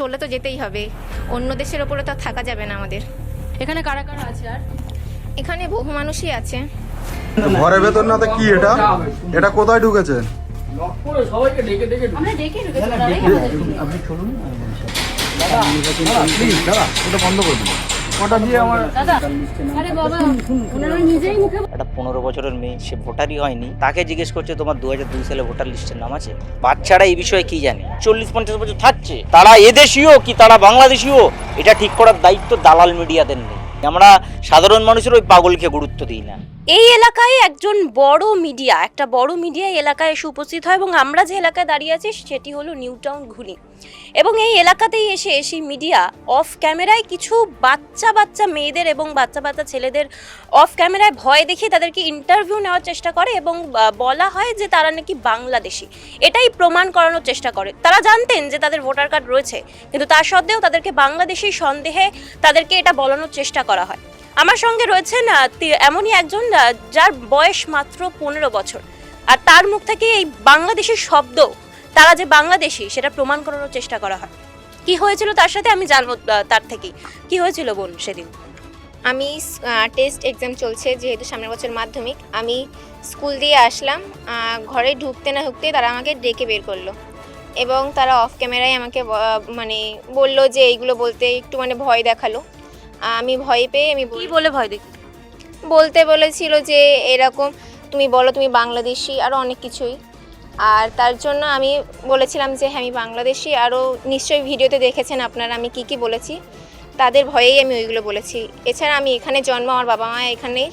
চলে তো যেতেই হবে। অন্য দেশের ওপরে তো আর থাকা যাবে না আমাদের। এখানে কারা কারা আছে আর? এখানে বহু মানুষই আছে। ঘরের ভেতর না তো কি এটা? এটা কোথায় ঢুকেছে? আপনি চলুন দাদা এটা বন্ধ করে দিন। দাদা আরে বাবা ওনারা নিজেই মুখে একটা পনেরো বছরের মেয়ে সে ভোটারই হয়নি। তাকে জিজ্ঞেস করছে তোমার দু হাজার দুই সালে ভোটার লিস্টের নাম আছে? বাচ্চারা এই বিষয়ে কি জানে? চল্লিশ পঞ্চাশ বছর থাকছে। তারা এদেশীয় কি তারা বাংলাদেশীয়? এটা ঠিক করার দায়িত্ব দালাল মিডিয়াদের নেই। আমরা সাধারণ মানুষের ওই পাগলকে গুরুত্ব দিই না। এই এলাকায় একজন বড় মিডিয়া, একটা বড় মিডিয়া এলাকায় এসে উপস্থিত হয় এবং আমরা যে এলাকায় দাঁড়িয়ে আছি সেটি হলো নিউ টাউন ঘুনি এবং এই এলাকাতেই এসে সেই মিডিয়া অফ ক্যামেরায় কিছু বাচ্চা বাচ্চা মেয়েদের এবং বাচ্চা বাচ্চা ছেলেদের অফ ক্যামেরায় ভয় দেখিয়ে তাদেরকে ইন্টারভিউ নেওয়ার চেষ্টা করে এবং বলা হয় যে তারা নাকি বাংলাদেশি। এটাই প্রমাণ করানোর চেষ্টা করে। তারা জানতেন যে তাদের ভোটার কার্ড রয়েছে, কিন্তু তা সত্ত্বেও তাদেরকে বাংলাদেশি সন্দেহে তাদেরকে এটা বলানোর চেষ্টা করা হয়। আমার সঙ্গে রয়েছেন এমনই একজন যার বয়স মাত্র পনেরো বছর। আর তার মুখ থেকে এই বাংলাদেশের শব্দ, তারা যে বাংলাদেশি, সেটা প্রমাণ করানোর চেষ্টা করা হয়। কি হয়েছিল তার সাথে আমি জানব তার থেকেই। কি হয়েছিল বোন সেদিন? আমি টেস্ট এক্সাম চলছে, যেহেতু সামনের বছর মাধ্যমিক। আমি স্কুল দিয়ে আসলাম ঘরে ঢুকতে না ঢুকতে তারা আমাকে ডেকে বের করল। এবং তারা অফ ক্যামেরায় আমাকে মানে বলল যে এইগুলো বলতে একটু মানে ভয় দেখাল। আমি ভয় পেয়ে আমি কি বলে ভয় দেখি বলতে বলেছিল যে এরকম তুমি বলো তুমি বাংলাদেশি আরও অনেক কিছুই। আর তার জন্য আমি বলেছিলাম যে হ্যাঁ আমি বাংলাদেশি। আরও নিশ্চয়ই ভিডিওতে দেখেছেন আপনারা আমি কি কি বলেছি। তাদের ভয়েই আমি ওইগুলো বলেছি। এছাড়া আমি এখানে জন্ম আমার বাবা মা এখানেই।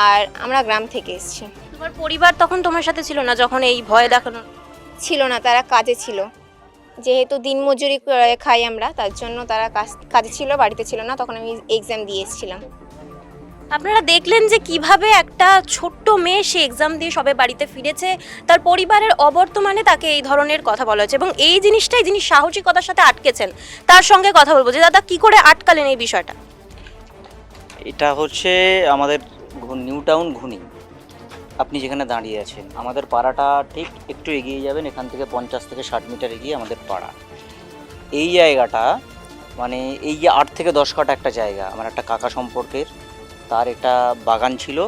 আর আমরা গ্রাম থেকে এসেছি। তোমার পরিবার তখন তোমার সাথে ছিল না যখন এই ভয় দেখানো ছিল না তারা কাজে ছিল। যেহেতু দিনমজুরি করে খাই আমরা তার জন্য তারা কাজ- কাজে ছিল বাড়িতে ছিল না তখন আমি এক্সাম দিয়ে এসেছিলাম আপনারা দেখলেন যে কীভাবে একটা ছোট্ট মেয়ে সে এক্সাম দিয়ে সবে বাড়িতে ফিরেছে তার পরিবারের অবর্তমানে তাকে এই ধরনের কথা বলা হয়েছে এবং এই জিনিসটাই যিনি সাহসিকতার সাথে আটকেছেন তার সঙ্গে কথা বলব। যে দাদা কি করে আটকালেন এই বিষয়টা? এটা হচ্ছে আমাদের নিউ টাউন ঘুনি। আপনি যেখানে দাঁড়িয়ে আছেন, আমাদের পাড়াটা ঠিক একটু এগিয়ে যাবেন, এখান থেকে পঞ্চাশ থেকে ষাট মিটার এগিয়ে আমাদের পাড়া। এই জায়গাটা মানে এই যে আট থেকে দশ কাটা একটা জায়গা, আমার একটা কাকা সম্পর্কের, তার একটা বাগান ছিল।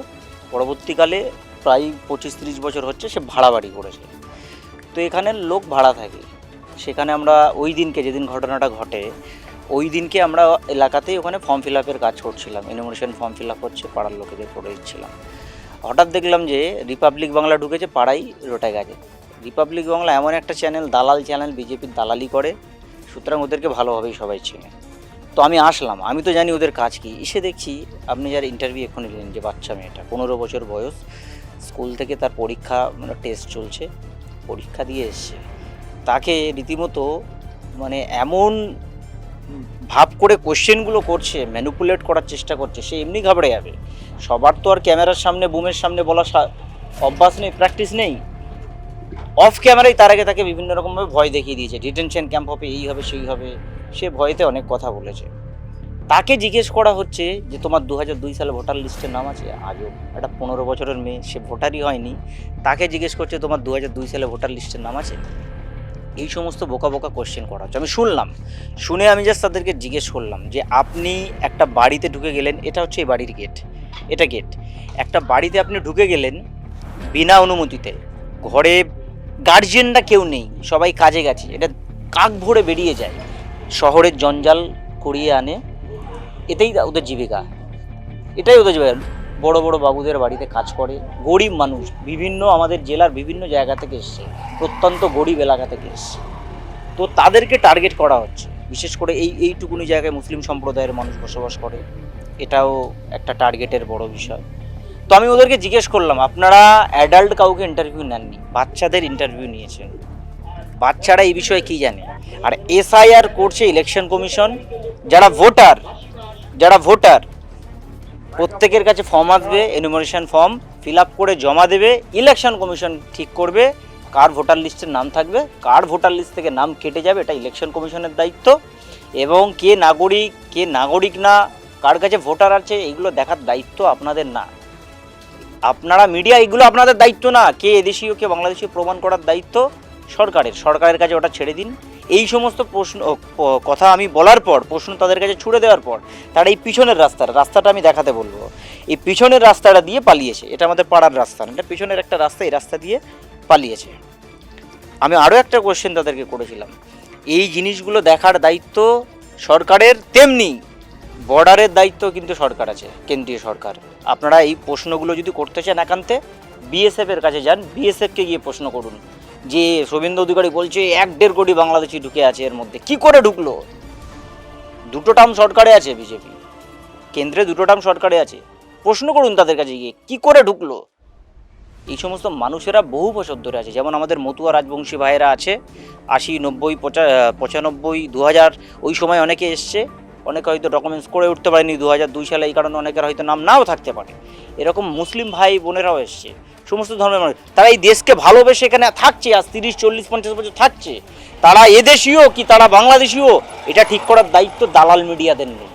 পরবর্তীকালে প্রায় পঁচিশ তিরিশ বছর হচ্ছে সে ভাড়া বাড়ি করেছে। তো এখানের লোক ভাড়া থাকে। সেখানে আমরা ওই দিনকে, যেদিন ঘটনাটা ঘটে, ওই দিনকে আমরা এলাকাতেই ওখানে ফর্ম ফিল আপের কাজ করছিলাম। এনুমারেশন ফর্ম ফিল আপ হচ্ছে, পাড়ার লোকেদের করে দিচ্ছিলাম। হঠাৎ দেখলাম যে রিপাবলিক বাংলা ঢুকেছে পাড়াই রোটে গেছে। রিপাবলিক বাংলা এমন একটা চ্যানেল দালাল চ্যানেল বিজেপির দালালি করে, সুতরাং ওদেরকে ভালোভাবেই সবাই চেনে। তো আমি আসলাম, আমি তো জানি ওদের কাজ কি। এসে দেখছি আপনি যার ইন্টারভিউ এখন নিলেন, যে বাচ্চা মেয়েটা, পনেরো বছর বয়স। স্কুল থেকে তার পরীক্ষা মানে টেস্ট চলছে, পরীক্ষা দিয়ে এসছে। তাকে রীতিমতো মানে এমন ভাব করে কোশ্চেনগুলো করছে ম্যানুপুলেট করার চেষ্টা করছে, সে এমনি ঘাবড়ে যাবে। সবার তো আর ক্যামেরার সামনে, বুমের সামনে বলা অভ্যাস নেই প্র্যাকটিস নেই। অফ ক্যামেরায় তার আগে তাকে বিভিন্ন রকমভাবে ভয় দেখিয়ে দিয়েছে। ডিটেনশন ক্যাম্প হবে, এই হবে, সেই হবে। সে ভয়েতে অনেক কথা বলেছে। তাকে জিজ্ঞেস করা হচ্ছে যে, তোমার দু হাজার দুই সালে ভোটার লিস্টের নাম আছে? আজও একটা পনেরো বছরের মেয়ে, সে ভোটারই হয়নি। তাকে জিজ্ঞেস করছে, তোমার দু হাজার দুই সালে ভোটার লিস্টের নাম আছে? এই সমস্ত বোকা বোকা কোশ্চেন করা হচ্ছে। আমি শুনলাম, শুনে আমি জাস্ট তাদেরকে জিজ্ঞেস করলাম যে, আপনি একটা বাড়িতে ঢুকে গেলেন, এটা হচ্ছে এই বাড়ির গেট এটা গেট একটা বাড়িতে আপনি ঢুকে গেলেন বিনা অনুমতিতে। ঘরে গার্জিয়ানরা কেউ নেই, সবাই কাজে গেছে। এটা কাক ভরে বেরিয়ে যায়। শহরের জঞ্জাল করিয়ে আনে। এতেই ওদের জীবিকা। এটাই ওদের জীবিকা। বড় বড় বাবুদের বাড়িতে কাজ করে। গরিব মানুষ, বিভিন্ন আমাদের জেলার বিভিন্ন জায়গা থেকে এসছে। প্রত্যন্ত গরিব এলাকা থেকে এসছে। তো তাদেরকে টার্গেট করা হচ্ছে। বিশেষ করে এই, এইটুকুনি জায়গায় মুসলিম সম্প্রদায়ের মানুষ বসবাস করে। এটাও একটা টার্গেটের বড় বিষয়। তো আমি ওদেরকে জিজ্ঞেস করলাম, আপনারা অ্যাডাল্ট কাউকে ইন্টারভিউ নেননি? বাচ্চাদের ইন্টারভিউ নিয়েছেন। বাচ্চারা এই বিষয়ে কি জানে? আর এসআইআর করছে ইলেকশন কমিশন যারা ভোটার যারা ভোটার প্রত্যেকের কাছে ফর্ম আসবে এনুমারেশন ফর্ম ফিল আপ করে জমা দেবে ইলেকশন কমিশন ঠিক করবে, কার ভোটার লিস্টের নাম থাকবে, কার ভোটার লিস্ট থেকে নাম কেটে যাবে, এটা ইলেকশন কমিশনের দায়িত্ব। এবং কে নাগরিক কে নাগরিক না কার কাছে ভোটার আছে এগুলো দেখার দায়িত্ব আপনাদের না। আপনারা মিডিয়া এগুলো আপনাদের দায়িত্ব না, কে এদেশীয়, কে বাংলাদেশীয় প্রমাণ করার দায়িত্ব সরকারের। সরকারের কাছে ওটা ছেড়ে দিন। এই সমস্ত প্রশ্ন কথা আমি বলার পর, প্রশ্ন তাদের কাছে ছুড়ে দেওয়ার পর, তারা এই পিছনের রাস্তাটা রাস্তাটা আমি দেখাতে বলব। এই পিছনের রাস্তাটা দিয়ে পালিয়েছে। এটা আমাদের পাড়ার রাস্তা এটা পিছনের একটা রাস্তা, এই রাস্তা দিয়ে পালিয়েছে। আমি আরও একটা কোয়েশ্চেন তাদেরকে করেছিলাম। এই জিনিসগুলো দেখার দায়িত্ব সরকারের তেমনি বর্ডারের দায়িত্ব কিন্তু সরকার আছে, কেন্দ্রীয় সরকার। আপনারা এই প্রশ্নগুলো যদি করতে চান একান্তে বিএসএফ এর কাছে যান বিএসএফকে গিয়ে প্রশ্ন করুন। যে শুভেন্দু অধিকারী বলছে, এক দেড় কোটি বাংলাদেশি ঢুকে আছে এর মধ্যে। কি করে ঢুকলো? দুটো টার্ম সরকারে আছে বিজেপি কেন্দ্রে দুটো টার্ম সরকারে আছে। প্রশ্ন করুন তাদের কাছে গিয়ে, কি করে ঢুকলো? এই সমস্ত মানুষেরা বহু বছর ধরে আছে। যেমন আমাদের মতুয়া রাজবংশী ভাইয়েরা আছে, আশি, নব্বই, পঁচা, পঁচানব্বই দু হাজার ওই সময় অনেকে এসছে। অনেকে হয়তো ডকুমেন্টস করে উঠতে পারেনি দু হাজার দুই সালে, এই কারণে অনেকের হয়তো নাম নাও থাকতে পারে। এরকম মুসলিম ভাই বোনেরাও এসছে। সমস্ত ধর্মের মানুষ। তারা এই দেশকে ভালোবেসে এখানে থাকছে, আজ তিরিশ, চল্লিশ, পঞ্চাশ বছর থাকছে। তারা এদেশীয় কি তারা বাংলাদেশীয়? এটা ঠিক করার দায়িত্ব দালাল মিডিয়াদের নেই।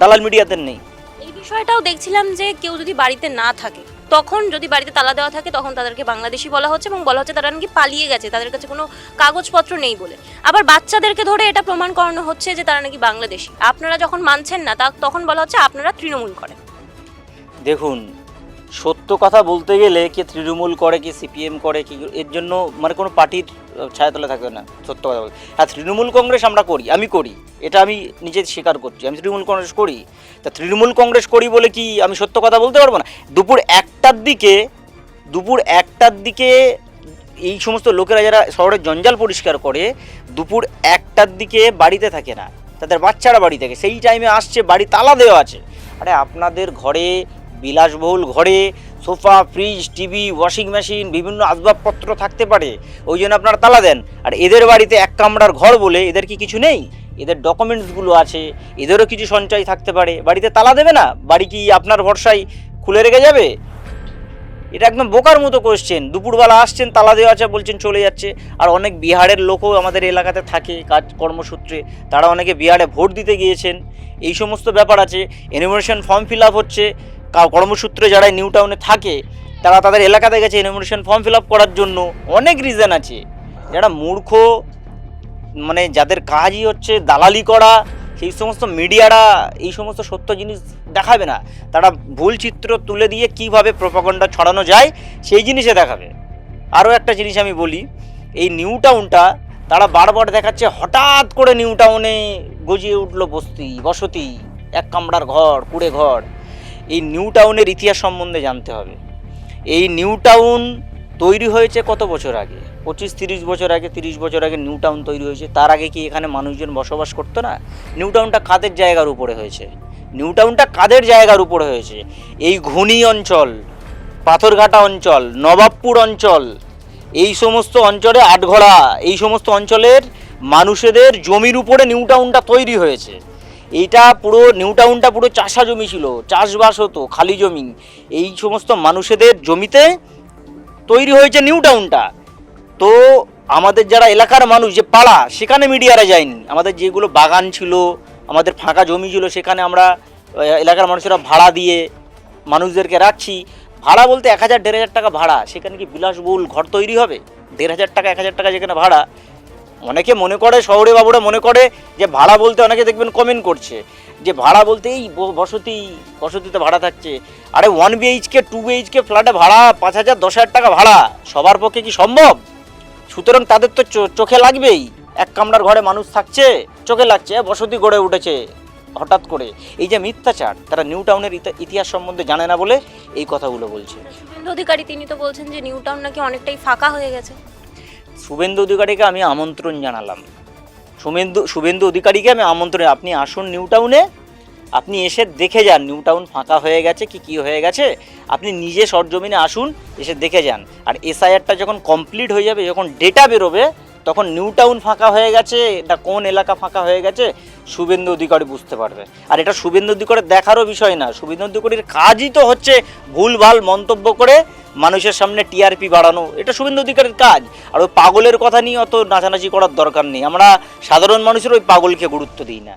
দালাল মিডিয়াদের নেই। এই বিষয়টাও দেখছিলাম যে কেউ যদি বাড়িতে না থাকে তখন যদি বাড়িতে তালা দেওয়া থাকে, তখন তাদেরকে বাংলাদেশি বলা হচ্ছে এবং বলা হচ্ছে তারা নাকি পালিয়ে গেছে। তাদের কাছে কোনো কাগজপত্র নেই বলে। আবার বাচ্চাদেরকে ধরে এটা প্রমাণ করানো হচ্ছে যে তারা নাকি বাংলাদেশি। আপনারা যখন মানছেন না, তা তখন বলা হচ্ছে আপনারা তৃণমূল করেন। দেখুন সত্য কথা বলতে গেলে কে তৃণমূল করে, কি সিপিএম করে, কি এর জন্য মানে কোনো পার্টির ছায়াতলে থাকবে না সত্য কথা বলতে। হ্যাঁ তৃণমূল কংগ্রেস আমরা করি, আমি করি, এটা আমি নিজে স্বীকার করছি। আমি তৃণমূল কংগ্রেস করি, তা তৃণমূল কংগ্রেস করি বলে কি আমি সত্য কথা বলতে পারব না? দুপুর একটার দিকে, দুপুর একটার দিকে এই সমস্ত লোকেরা যারা শহরের জঞ্জাল পরিষ্কার করে, দুপুর একটার দিকে বাড়িতে থাকে না, তাদের বাচ্চারা বাড়ি থাকে। সেই টাইমে আসছে, বাড়ি তালা দেওয়া আছে। আরে আপনাদের ঘরে বিলাসবহুল ঘরে, sofa, fridge, TV, washing machine, বিভিন্ন আসবাবপত্র থাকতে পারে। ওই জন্য আপনারা তালা দেন। আর এদের বাড়িতে এক কামরার ঘর বলে এদের কি কিছু নেই? এদের ডকুমেন্টসগুলো আছে, এদেরও কিছু সঞ্চয় থাকতে পারে। বাড়িতে তালা দেবে না? বাড়ি কি আপনার ভরসায় খুলে রেখে যাবে? এটা একদম বোকার মতো কোশ্চেন দুপুরবেলা আসছেন, তালা দেওয়া আছে, বলছেন চলে যাচ্ছে। আর অনেক বিহারের লোকও আমাদের এলাকাতে থাকে কাজ কর্মসূত্রে। তারা অনেকে বিহারে ভোট দিতে গিয়েছেন। এই সমস্ত ব্যাপার আছে। এনিমেশন ফর্ম ফিল আপ হচ্ছে। কর্মসূত্রে যারা নিউ টাউনে থাকে, তারা তাদের এলাকাতে গেছে এনিমেশন ফর্ম ফিল আপ করার জন্য। অনেক রিজন আছে। যারা মূর্খ মানে যাদের কাজই হচ্ছে দালালি করা, সেই সমস্ত মিডিয়ারা এই সমস্ত সত্য জিনিস দেখাবে না। তারা ভুল চিত্র তুলে দিয়ে কীভাবে প্রপাগন্ডা ছড়ানো যায়, সেই জিনিসে দেখাবে। আরও একটা জিনিস আমি বলি, এই নিউ টাউনটা তারা বারবার দেখাচ্ছে, হঠাৎ করে নিউ টাউনে গজিয়ে উঠল বস্তি, বসতি, এক কামড়ার ঘর, কুড়ে ঘর। এই নিউ টাউনের ইতিহাস সম্বন্ধে জানতে হবে। এই নিউ টাউন তৈরি হয়েছে কত বছর আগে? পঁচিশ, তিরিশ বছর আগে, তিরিশ বছর আগে নিউ টাউন তৈরি হয়েছে। তার আগে কি এখানে মানুষজন বসবাস করতো না? নিউ টাউনটা কাদের জায়গার উপরে হয়েছে? নিউ টাউনটা কাদের জায়গার উপরে হয়েছে? এই ঘুনি অঞ্চল, পাথরঘাটা অঞ্চল, নবাবপুর অঞ্চল, এই সমস্ত অঞ্চলে আটঘোড়া, এই সমস্ত অঞ্চলের মানুষেদের জমির উপরে নিউ টাউনটা তৈরি হয়েছে। এইটা পুরো নিউ টাউনটা পুরো চাষা জমি ছিল, চাষবাস হতো, খালি জমি। এই সমস্ত মানুষেদের জমিতে তৈরি হয়েছে নিউ টাউনটা তো আমাদের যারা এলাকার মানুষ, যে পাড়া, সেখানে মিডিয়ারা যায়নি। আমাদের যেগুলো বাগান ছিল, আমাদের ফাঁকা জমি ছিল, সেখানে আমরা এলাকার মানুষেরা ভাড়া দিয়ে মানুষদেরকে রাখছি। ভাড়া বলতে এক হাজার, দেড় হাজার টাকা ভাড়া। সেখানে কি বিলাসবহুল ঘর তৈরি হবে? দেড় হাজার টাকা, এক হাজার টাকা যেখানে ভাড়া অনেকে মনে করে, শহরে বাবুরা মনে করে যে ভাড়া বলতে অনেকে দেখবেন কমেন্ট করছে। যে ভাড়া বলতে এই বসতি, বসতিতে ভাড়া থাকছে। আরে ওয়ান বিএইচকে টু বিএইচকে ফ্ল্যাটে ভাড়া পাঁচ হাজার, দশ হাজার টাকা ভাড়া। সবার পক্ষে কি সম্ভব? সুতরাং তাদের তো চোখে লাগবেই। এক কামরার ঘরে মানুষ থাকছে, চোখে লাগছে, বসতি গড়ে উঠেছে হঠাৎ করে। এই যে মিথ্যাচার, তারা নিউ টাউনের ইতি- ইতিহাস সম্বন্ধে জানে না বলে এই কথাগুলো বলছে। অধিকারী তিনি তো বলছেন যে নিউ টাউন নাকি অনেকটাই ফাঁকা হয়ে গেছে। শুভেন্দু অধিকারীকে আমি আমন্ত্রণ জানালাম। শুভেন্দু শুভেন্দু অধিকারীকে আমি আমন্ত্রণ, আপনি আসুন নিউ টাউনে, আপনি এসে দেখে যান নিউ টাউন ফাঁকা হয়ে গেছে কি কি হয়ে গেছে। আপনি নিজে সরজমিনে আসুন, এসে দেখে যান। আর এসআইআরটা যখন কমপ্লিট হয়ে যাবে, যখন ডেটা বেরোবে তখন নিউ টাউন ফাঁকা হয়ে গেছে, এটা কোন এলাকা ফাঁকা হয়ে গেছে, শুভেন্দু অধিকারী বুঝতে পারবে। আর এটা শুভেন্দু অধিকারের দেখারও বিষয় না, শুভেন্দু অধিকারীর কাজই তো হচ্ছে ভুলভাল মন্তব্য করে মানুষের সামনে টিআরপি বাড়ানো, এটা শুভেন্দু অধিকারের কাজ। আর ওই পাগলের কথা নিয়ে অত নাচানাচি করার দরকার নেই, আমরা সাধারণ মানুষের ওই পাগলকে গুরুত্ব দিই না।